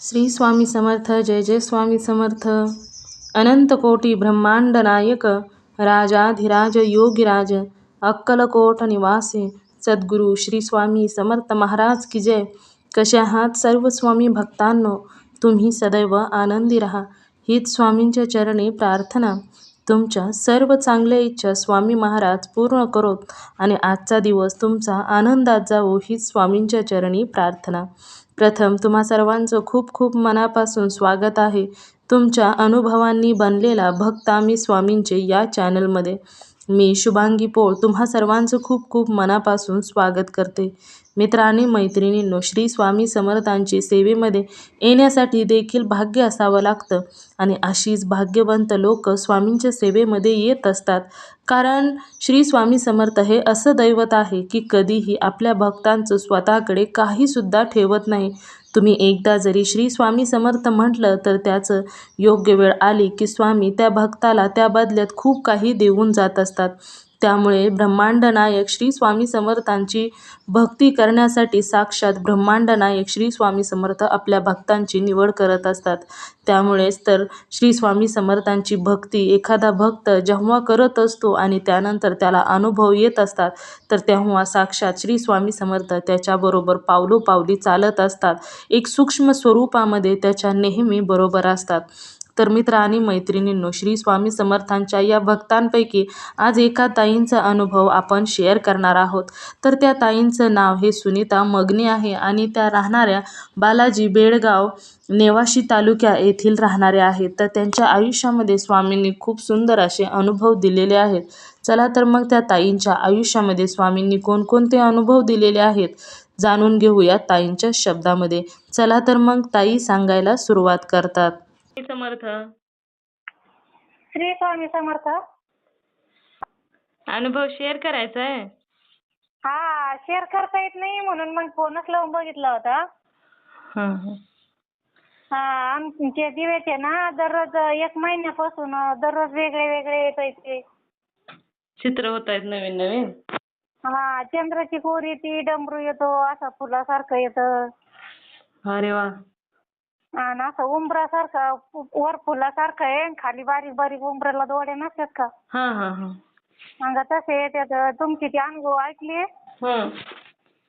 श्री स्वामी समर्थ जय जय स्वामी समर्थ. अनंत कोटी ब्रह्मांड नायक राजाधिराज योगिराज अक्कलकोट निवासी सद्गुरू श्री स्वामी समर्थ महाराज की जय. कसे आहात सर्व स्वामी भक्तांनो तुम्ही सदैव आनंदी राहा. हीच स्वामींच्या चरणी प्रार्थना. तुमच्या सर्व चांगल्या इच्छा स्वामी महाराज पूर्ण करोत आणि आजचा दिवस तुमचा आनंदात जावो हीच स्वामींच्या चरणी प्रार्थना. प्रथम तुम्हा सर्वांचं खूप खूप मनापासून स्वागत आहे. तुमच्या अनुभवांनी बनलेला भक्त आम्ही स्वामींचे या चॅनलमध्ये. मी शुभांगी पोळ तुम्हा सर्वांचं खूप खूप मनापासून स्वागत करते. मित्रांनी मैत्रिणींनो श्री स्वामी समर्थांची सेवेमध्ये येण्यासाठी देखील भाग्य असावं लागतं. आणि अशीच भाग्यवंत लोक स्वामींच्या सेवेमध्ये येत असतात. कारण श्री स्वामी समर्थ हे असं दैवत आहे की कधीही आपल्या भक्तांचं स्वतःकडे काहीसुद्धा ठेवत नाही. तुम्ही एकदा जरी श्री स्वामी समर्थ म्हटलं तर त्याचं योग्य वेळ आली की स्वामी त्या भक्ताला त्या बदल्यात खूप काही देऊन जात असतात. त्यामुळे ब्रह्मांडनायक श्री स्वामी समर्थांची भक्ती करण्यासाठी साक्षात ब्रह्मांडनायक श्री स्वामी समर्थ आपल्या भक्तांची निवड करत असतात. त्यामुळेच तर श्री स्वामी समर्थांची भक्ती एखादा भक्त जेव्हा करत असतो आणि त्यानंतर त्याला अनुभव येत असतात तर तेव्हा साक्षात श्री स्वामी समर्थ त्याच्याबरोबर पावलोपावली चालत असतात. एक सूक्ष्म स्वरूपामध्ये त्याच्या नेहमी बरोबर असतात. तर मित्र आणि मैत्रिणींनो श्री स्वामी समर्थांच्या या भक्तांपैकी आज एका ताईंचा अनुभव आपण शेअर करणार आहोत. तर त्या ताईंचं नाव हे सुनीता मग्नी आहे आणि त्या राहणाऱ्या बालाजी बेळगाव नेवाशी तालुक्या येथील राहणाऱ्या आहेत. तर त्यांच्या आयुष्यामध्ये स्वामींनी खूप सुंदर असे अनुभव दिलेले आहेत. चला तर मग त्या ताईंच्या आयुष्यामध्ये स्वामींनी कोणकोणते अनुभव दिलेले आहेत जाणून घेऊया ताईंच्या शब्दामध्ये. चला तर मग ताई सांगायला सुरुवात करतात. समर्थ. श्री स्वामी समर्थ. अनुभव शेअर करायचा आहे हा शेअर करता येत नाही म्हणून मग फोनच लावून बघितला होता. हां हां. हा आमचे दिवेचे ना दररोज एक महिन्यापासून दररोज वेगळे वेगळे येत ते चित्र होत आहेत नवीन नवीन? हा चंद्राची कोर येते डमरू येतो असं फुलासारखं येतं. अरे वा. आणि असं उंबरासारखं वर फुलासारखं आहे आणि खाली बारीक बारीक उंबराला दोड्या नसतात का? हां हां हां. मग तसे येतात तुमची ती अनुभव ऐकली? हां.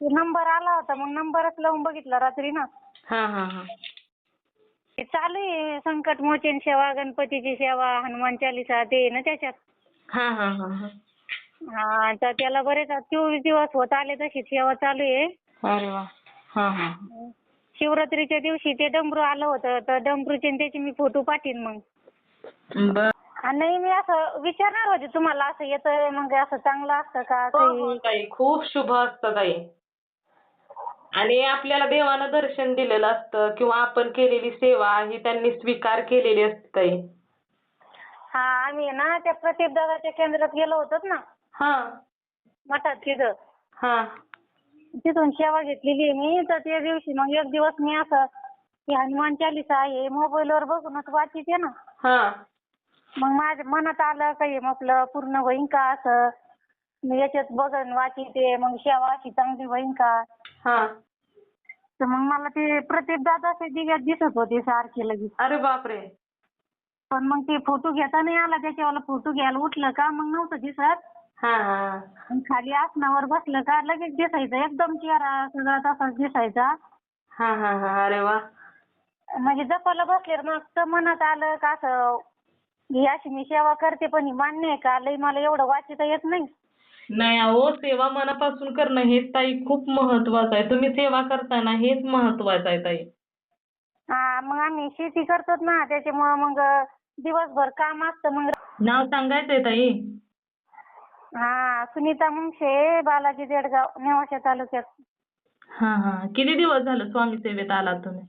नंबर आला होता मग नंबरच लावून बघितला रात्री ना. हां हां हां. ते चालू आहे संकट मोचन सेवा गणपतीची सेवा हनुमान चालिसा ते आहे ना त्याच्यात. हां हां हां हां. हा तर त्याला बरेच चोवीस दिवस होत आले तशी सेवा चालू आहे. अरे वा. हां हां शिवरात्रीच्या दिवशी ते डमरू आलं होतं तर डमरूचे आणि त्याचे मी फोटो पाठीन मग. बर. आणि नाही मी असं विचारणार होते तुम्हाला असं येतं मग असं चांगलं असतं का हो, काही ताई खूप शुभ असतं ताई. आणि आपल्याला देवानं दर्शन दिलेलं असतं किंवा आपण केलेली सेवा ही त्यांनी स्वीकार केलेली असते ताई. हा आम्ही ना त्या प्रदीप दादाच्या केंद्रात गेलो होतो ना. हा. मठात तिथं. हा. तिथून सेवा घेतलेली आहे मी. तर त्या दिवशी मग एक दिवस मी असं की हनुमान चालिसा आहे मोबाईलवर बघूनच वाचिते ना. हा. मग माझ्या मनात आलं काही आपलं पूर्ण होईन का असं? मी याच्यात बघन वाचिते मग सेवा अशी चांगली होईन का? हा. तर मग मला ते प्रदीप दादाचे दिव्यात दिसत होते सारखे लगेच. अरे बापरे. पण मग ते फोटो घेता नाही आला त्याच्यावाला फोटो घ्यायला उठलं का? मग नव्हतं दिसत. हा. हा आणि खाली आसनावर बसलं का लगेच दिसायचं. एकदम चेहरा सगळा तसाच दिसायचा. हा हा हा. अरे वा. म्हणजे जपायला बसल्यावर मग तर मनात आलं का असं ही अशी मी सेवा करते पण ही मान्य आहे का? लई मला एवढं वाचिता येत नाही. नाही अहो सेवा मनापासून करणं हेच ताई खूप महत्वाचं आहे. तुम्ही सेवा करताना हेच महत्वाचं आहे ताई. हा मग आम्ही शेती करतो ना त्याच्यामुळं मग दिवसभर काम असतं मग नाव सांगायचंय ताई. हा सुनीता मुंगशे बालाजी देडगाव नेवाशा तालुक्यात. हा हा. किती दिवस झालं स्वामी सेवेत आलात तुम्ही?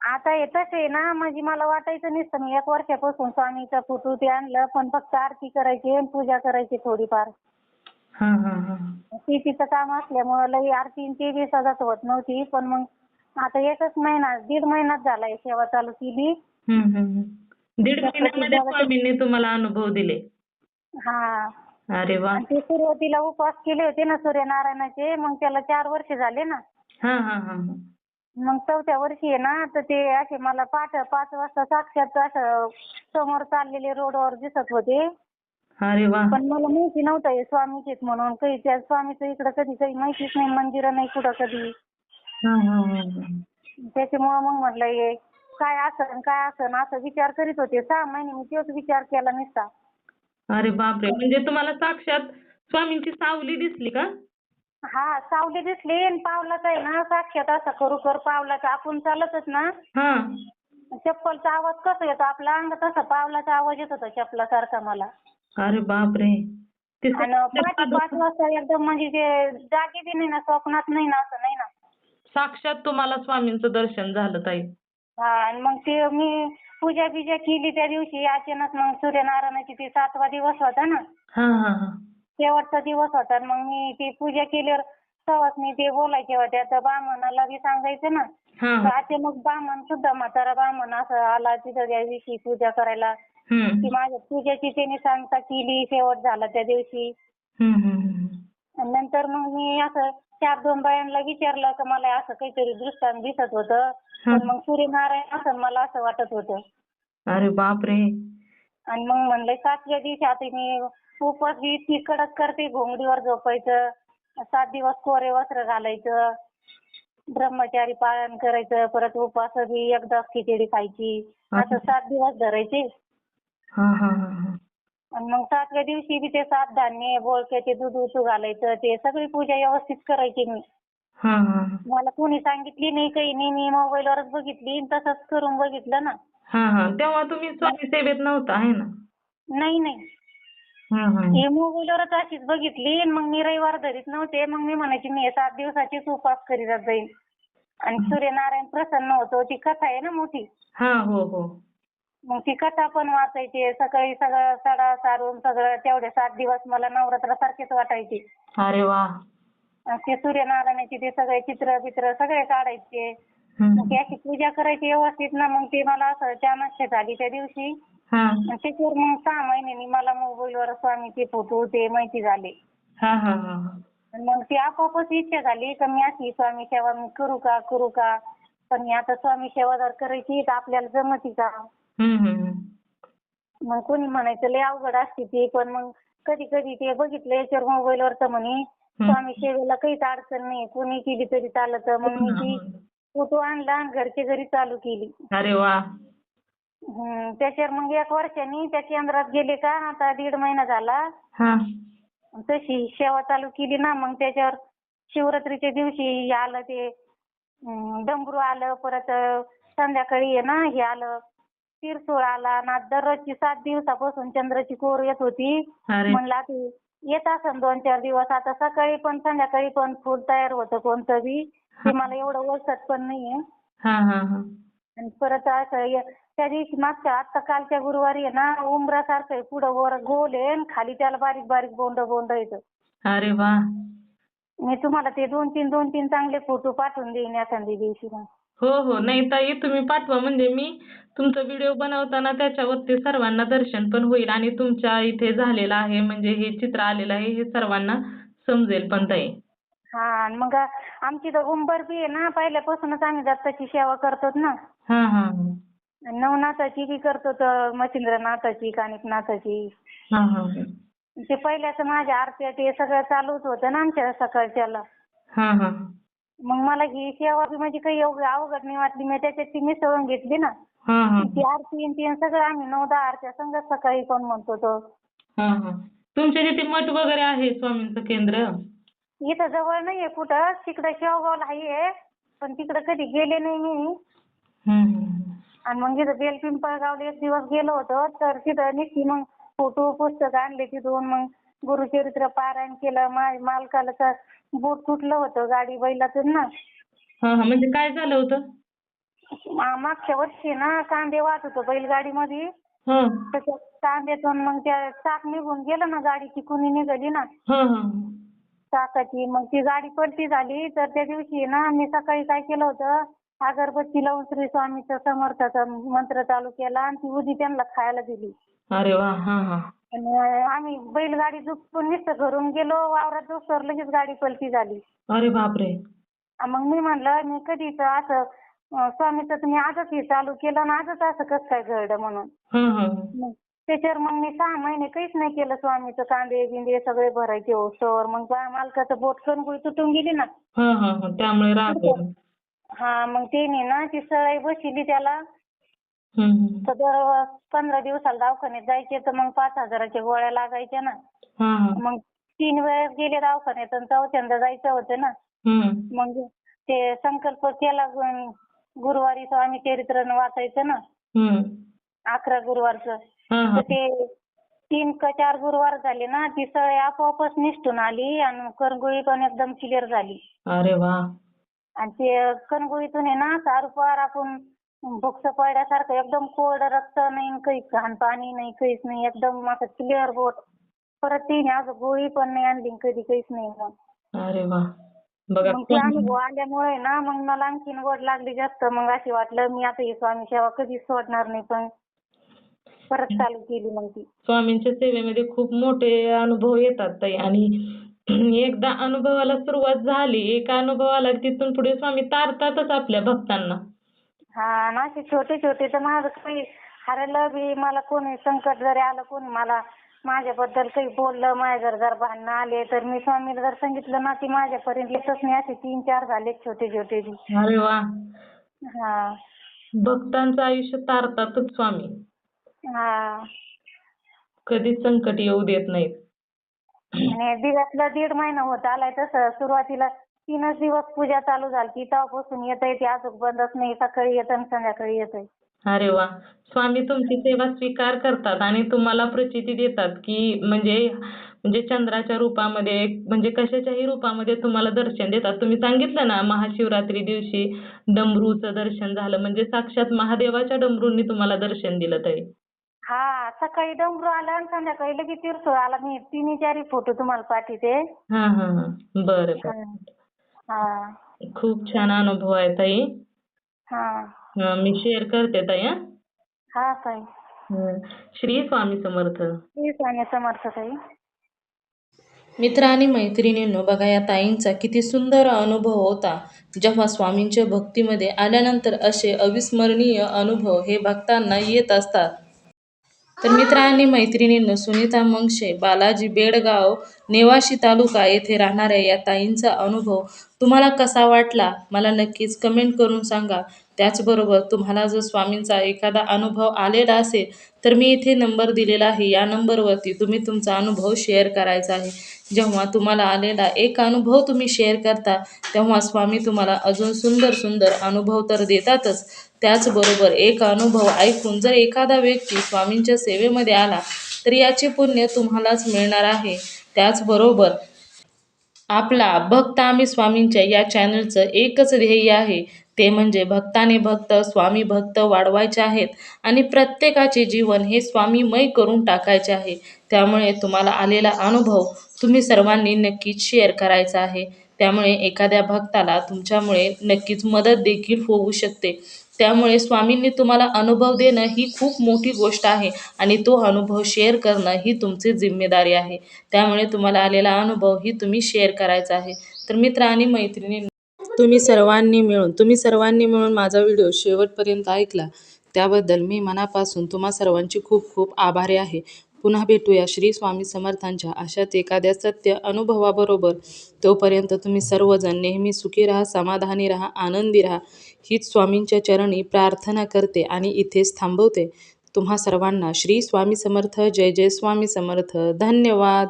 आता येतच आहे ना म्हणजे मला वाटायचं नसतं. मी एक वर्षापासून स्वामीचा फोटो ते आणलं पण फक्त आरती करायची आणि पूजा करायची थोडीफार. हा हा हा. शेतीचं काम असल्यामुळं लई आरती आणि ते बी होत नव्हती पण मग आता एकच महिना दीड महिनाच झालाय सेवा चालू केली. हम्म, हम्म, हम्म. दीड महिन्यामध्ये स्वामींनी तुम्हाला अनुभव दिले. हा. अरे वा. ते सुरुवातीला उपवास केले होते ना सूर्यनारायणाचे मग त्याला चार वर्ष झाले ना. हा हा हा हा. मग चौथ्या वर्षी आहे ना तर ते असे मला पाच पाच वाजता साक्षात असं समोर चाललेले रोडवर दिसत होते. अरे वा. पण मला माहिती नव्हतं हे स्वामीच आहेत म्हणून. काही त्या स्वामीचं इकडं कधी काही माहितीच नाही मंदिरं नाही कुठं कधी. हा हा हा हा. त्याच्यामुळं मग म्हटलं हे काय असन काय असन असं विचार करीत होते. सहा महिने मी तोच विचार केला नुसता. अरे बापरे. म्हणजे तुम्हाला साक्षात स्वामींची सावली दिसली का? हा सावली दिसली. आणि पावलाचा आहे ना साक्षात असा करू कर पावलाचा. आपण चालतच ना. हा. चप्पलचा आवाज कसा येतो? आपला अंग तसा पावलाचा आवाज येत होता चप्पलासारखा मला. अरे बापरे. ते आणि पाच पाच वाजता एकदम म्हणजे ते जागे बी नाही ना स्वप्नात नाही ना असं नाही ना. साक्षात तुम्हाला स्वामींचं दर्शन झालं ताई. हा आणि मग ते मी पूजा बिजा केली त्या दिवशी. अचानक मग सूर्यनारायणाची ते सातवा दिवस होता ना. हा हा हा. शेवटचा दिवस होता. आणि मग मी ती पूजा केल्यावर सवासनी ते बोलायचे होत्या तर बामणाला बी सांगायचं ना. हा तर अचानक बामण सुद्धा म्हातारा बामण असं आला तिथं त्या दिवशी पूजा करायला. हम्म. ती माझ्या पूजेची त्याने सांगता केली. शेवट झाला त्या दिवशी. हम्म हम्म हम्म. आणि नंतर मग मी असं चार दोन बायांना विचारलं का मला असं काहीतरी दृष्टांत दिसत होतं. पण मग सूर्यनारायण असं मला असं वाटत होतं. अरे बापरे. आणि मग म्हणलं सातव्या दिवशी आता मी उपवास बी इतकी कडक करते घोंगडीवर झोपायचं सात दिवस कोरे वस्त्र घालायचं ब्रह्मचारी पालन करायचं परत उपवास बी एकदाच खिचडी खायची असं सात दिवस धरायचे. हा हा हा हा. आणि मग सातव्या दिवशी बी ते सात धान्य बोळक्याचे दूध उचू घालायचं ते सगळी पूजा व्यवस्थित करायची मी. हा हा हा. मला कोणी सांगितली नाही काही नाही मी मोबाईलवरच बघितली आणि तसंच करून बघितलं ना. हा हा. तेव्हा तुम्ही स्वामी सेवेत नव्हता आहे ना? नाही नाही. हा हा. हे मोबाईलवरच अशीच बघितली आणि मग मी रविवार धरीत नव्हते मग मी म्हणायची मी हे सात दिवसाचीच उपवास करीत जाईल आणि सूर्यनारायण प्रसन्न होतो ती कथा आहे ना मोठी? हा हो हो. मग ती कथा पण वाचायची सकाळी सगळं सडा सारून सगळं तेवढे सात दिवस मला नवरात्रासारखेच वाटायचे. अरे वा. ते सूर्यनारायणाचे ते सगळे चित्र बित्र सगळे काढायचे. मग ती अशी पूजा करायची व्यवस्थित ना मग ती मला असं चाणक्य झाली त्या दिवशी आणि त्याच्यावर मग सहा महिन्यांनी मला मोबाईलवर स्वामीचे फोटो ते माहिती झाले. आणि मग ती आपोआपच इच्छा झाली का मी अशी स्वामी सेवा मी करू का करू का? पण मी आता स्वामी सेवा जर करायची तर आपल्याला जमती का? हम्म हम्म हम्म. मग कोणी म्हणायचं लय अवघड असते ती. पण मग कधी कधी ते बघितलं याच्यावर मोबाईलवर तर म्हणे स्वामी सेवेला काहीच अडचण नाही कोणी केली तरी चालत. मग मी ती फोटो आणला आणि घरच्या घरी चालू केली. अरे वा. हम्म, त्याच्यावर मग एक वर्षांनी त्या केंद्रात गेले का आता दीड महिना झाला. हा. तशी सेवा चालू केली ना मग त्याच्यावर शिवरात्रीच्या दिवशी आलं ते अं, डमरू आलं परत संध्याकाळी आहे ना हे आलं. तिरसोळ आला ना दररोजची सात दिवसापासून चंद्राची कोर येत होती. अरे. म्हणलं येत असेल दोन चार दिवस. आता सकाळी पण संध्याकाळी पण फुल तयार होतं कोणतं बी. ते मला एवढं ओळखत पण नाहीये. हा हा हा. आणि परत असं य- त्या दिवशी मागच्या आता कालच्या गुरुवारी आहे ना उंबरासारखं आहे पुढं वर गोल आहे आणि खाली त्याला बारीक बारीक बोंड बोंड येतं अरे वा. मी तुम्हाला ते दोन तीन दोन तीन चांगले फोटो पाठवून देईन एखाद्या दिवशी मग. हो हो. नाही ताई तुम्ही पाठवा. म्हणजे मी तुमचा व्हिडिओ बनवताना त्याच्यावरती सर्वांना दर्शन पण होईल आणि तुमच्या इथे झालेलं आहे म्हणजे हे चित्र आलेलं आहे हे सर्वांना समजेल पण ताई. हा आणि मग आमची तर उंबर बी आहे ना पहिल्यापासूनच आम्ही दत्ताची सेवा करतो ना. हा हा नवनाथाची बी करतो तर मच्छिंद्रनाथाची कानिकनाथाची हा हा हा. ते पहिल्याचं माझ्या आरत्या ते सगळं चालूच होतं ना आमच्या सकाळच्याला. हा हा. मग मला ही बी म्हणजे काही एवढी अवघड नाही वाटली. मी त्याच्यात ती मिसळून घेतली ना. हा हा. ती आरती आणि ती सगळं आम्ही नऊ दहा आरत्या संगत सकाळी पण म्हणतो तो. हा हा. तुमच्या तिथे मठ वगैरे आहे स्वामींचं केंद्र? इथं जवळ नाहीये कुठं. तिकडं शेवगावला आहे. पण तिकडं कधी गेले नाही मी. हम्म. आणि मग इथं बेलपिंपळगावला एक दिवस गेलो होतो. तर तिथं निघती मग फोटो पुस्तक आणले तिथून. मग गुरुचरित्र पारायण केलं मा मालकाला तर बोट तुटलं होतं गाडी बैलातून ना. हा हा म्हणजे काय झालं होतं? मा- मागच्या वर्षी ना कांदे वाहत होतो बैलगाडीमध्ये. हा. त्याच्या कांद्यातून मग त्या चाक निघून गेलं ना गाडीची कुणी निघाली ना. हा हा. चाकाची मग ती गाडी पलटी झाली. तर त्या दिवशी ना मी सकाळी काय केलं होतं अगरबत्ती लावून श्री स्वामीचा समर्थाचा मंत्र चालू केला आणि ती उदी त्यांना खायला दिली. अरे वा हा हा. आम्ही बैलगाडी झुकून नुसतं घरून गेलो वावरात दुसर लगेच गाडी पलटी झाली अरे बापरे मग मी म्हणलं मी कधीच असं स्वामीचं तुम्ही आजच हे चालू केलं आणि आजच असं कसं काय घडलं म्हणून हं, हं. मग त्याच्यावर मग मी सहा महिने काहीच नाही केलं स्वामीचं कांदे बिंदे सगळे भरायचे होस्तवर मग मालकाचं बोट कणगुळी तुटून गेली ना. त्यामुळे. हा मग त्याने ना ती सळाई बसवली त्याला. तर दर पंधरा दिवसाला दवाखान्यात जायचे तर मग पाच हजाराच्या गोळ्या लागायच्या ना. मग तीन वेळेस गेले दवाखान्यात आणि चौथ्यांदा जायचं होतं ना. मग ते संकल्प केला गुरुवारी स्वामी चरित्र वाचायचं ना. अकरा गुरुवारचं तर. ते तीन का चार गुरुवार झाले ना ती सळई आपोआपच निसटून आली आणि करगोळी पण एकदम क्लिअर झाली अरे वा आणि ते कणगोळीतून आहे ना सारपार आपण भुक्स पडल्यासारखं एकदम कोरडं रक्त नाही काही घाण पाणी नाही काहीच नाही एकदम असं क्लिअर बोट. परत तिने अजून गोळी पण नाही आणली कधी काहीच नाही मग अरे वा. बघा मग ते अनुभव आल्यामुळे ना मग मला आणखीन गोड लागली जास्त. मग अशी वाटलं मी आता ही स्वामी सेवा कधीच सोडणार नाही पण परत चालू केली मग ती. स्वामींच्या सेवेमध्ये खूप मोठे अनुभव येतात ताई. आणि एकदा अनुभवाला सुरुवात झाली एक अनुभव आला की तिथून पुढे स्वामी तारतातच आपल्या भक्तांना. हा ना असे छोटे छोटे तर माझं काही हरलं बी मला कोणी संकट जरी आलं कोणी मला माझ्याबद्दल काही बोललं माझ्या जर जर भांडणं आले तर मी स्वामीला जर सांगितलं ना ती माझ्यापर्यंत येतच नाही असे तीन चार झाले छोटे छोटे. बी अरे वा. हा. भक्तांचं आयुष्य तारतातच स्वामी. हा. कधीच संकट येऊ देत नाहीत. आणि दिवसला दीड महिना होत आलाय तसं सुरुवातीला तीनच दिवस पूजा चालू झाली तेव्हापासून येत आहे ती अजून बंदच नाही. सकाळी येतं आणि संध्याकाळी येतंय. अरे वा. स्वामी तुमची सेवा स्वीकार करतात आणि तुम्हाला प्रचिती देतात की म्हणजे म्हणजे चंद्राच्या रूपामध्ये म्हणजे कशाच्याही रूपामध्ये तुम्हाला दर्शन देतात. तुम्ही सांगितलं ना महाशिवरात्री दिवशी डमरूचं दर्शन झालं. म्हणजे साक्षात महादेवाच्या डमरूंनी तुम्हाला दर्शन दिलं तरी हा सकाळी डमरू आला आणि संध्याकाळी लगेच तीर्थ आला. मी तिन्ही चारही फोटो तुम्हाला पाठवते. हा हा हा. बरं बरं. हा. खूप छान अनुभव आहे ताई. हा. मी शेअर करते ताई हं. हा ताई. हं. श्री स्वामी समर्थ. श्री स्वामी समर्थ ताई. मित्र आणि मैत्रिणींनो बघा या ताईंचा किती सुंदर अनुभव होता. जेव्हा स्वामींच्या भक्तीमध्ये आल्यानंतर असे अविस्मरणीय अनुभव हे भक्तांना येत असतात. तर मित्रांनी मैत्रिणींनो सुनीता मंगशे बालाजी बेडगाव नेवाशी तालुका येथे राहणाऱ्या या ताईंचा अनुभव तुम्हाला कसा वाटला मला नक्कीच कमेंट करून सांगा. त्याचबरोबर तुम्हाला जर स्वामींचा एखादा अनुभव आलेला असेल तर मी इथे नंबर दिलेला आहे. या नंबरवरती तुम्ही तुमचा अनुभव शेअर करायचा आहे. जेव्हा तुम्हाला आलेला एक अनुभव तुम्ही शेअर करता तेव्हा स्वामी तुम्हाला अजून सुंदर सुंदर अनुभव तर देतातच. त्याचबरोबर एक अनुभव ऐकून जर एखादा व्यक्ती स्वामींच्या सेवेमध्ये आला तर याचे पुण्य तुम्हालाच मिळणार आहे. त्याचबरोबर आपला भक्त आम्ही स्वामींच्या या चॅनलचं एकच ध्येय आहे. ते म्हणजे भक्ताने भक्त स्वामी भक्त वाढवायचे आहेत आणि प्रत्येकाचे जीवन हे स्वामीमय करून टाकायचे आहे. त्यामुळे तुम्हाला आलेला अनुभव तुम्ही सर्वांनी नक्कीच शेअर करायचा आहे. त्यामुळे एखाद्या भक्ताला तुमच्यामुळे नक्कीच मदत देखील होऊ शकते. त्यामुळे स्वामींनी तुम्हाला अनुभव देणं ही खूप मोठी गोष्ट आहे आणि तो अनुभव शेअर करणं ही तुमची जिम्मेदारी आहे. त्यामुळे तुम्हाला आलेला अनुभव ही तुम्ही शेअर करायचा आहे. तर मित्र आणि मैत्रिणी तुम्ही सर्वांनी मिळून तुम्ही सर्वांनी मिळून माझा व्हिडिओ शेवटपर्यंत ऐकला त्याबद्दल मी मनापासून तुम्हा सर्वांची खूप खूप आभारी आहे. पुन्हा भेटूया. श्री स्वामी समर्थांच्या अशाच एखाद्या सत्य अनुभवाबरोबर तोपर्यंत तुम्ही सर्वजण नेहमी सुखी राहा समाधानी राहा आनंदी राहा. हीच स्वामींच्या चरणी प्रार्थना करते आणि इथेच थांबवते. तुम्हा सर्वांना श्री स्वामी समर्थ जय जय स्वामी समर्थ. धन्यवाद.